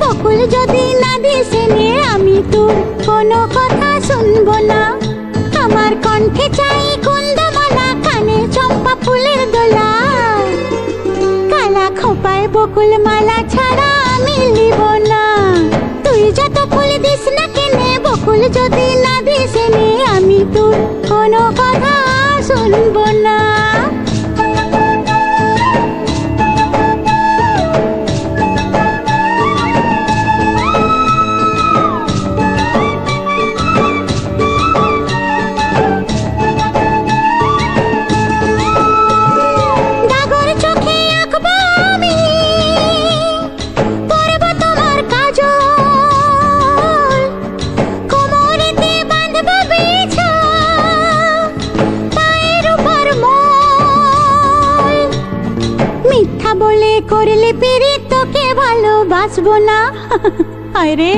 বকুল যদি না দিস নে আমি তোর কোনো কথা শুনব না। আমার কণ্ঠে চাই কুন্দমালা কানে চম্পা ফুলের দোলা। কালা খোপায় বকুল মালা ছাড়া আমি লিব না। তুই যত ফুল দিস না কেনে বকুল যদি না দিস নে আমি তোর কোনো কথা শুনব না। করলে পেরে তোকে ভালোবাসবো না। আরে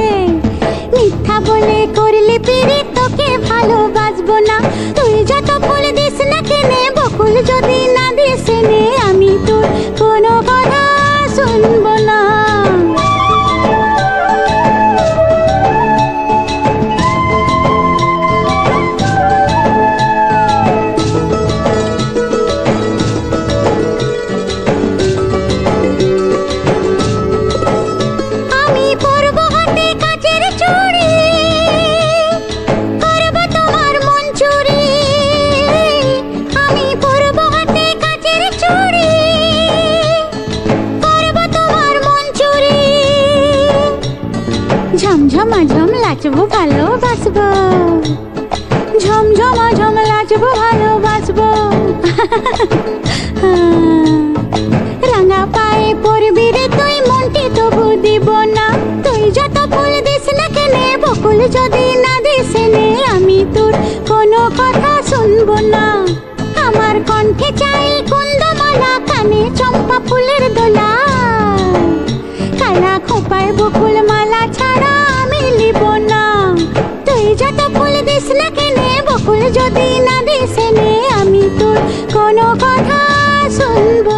মিথ্যা বলে করলে পেরে তোকে ভালোবাসবো না। তুই যত বলে দিস না কেনে, বকুল যদি না দিস নে আমি তোর কোনো ঝমঝমা ঝম লাচবো ভালোবাসবো ঝমঝমা ঝম লাচবো ভালোবাসবো রাঙা পায়ে পড়বি রে তুই, মনটি তবু দিব না। তুই যত ফুল দিস না কেনে, বকুল যদি না দিস আমি তোর কোনো কথা শুনব না। আমার কণ্ঠে চাই কুন্দমালা, কানে চম্পা ফুলের দোলা। কালা খোপায় বকুল ফুল যদি না দেশে আমি তোর কোনো কথা শুনব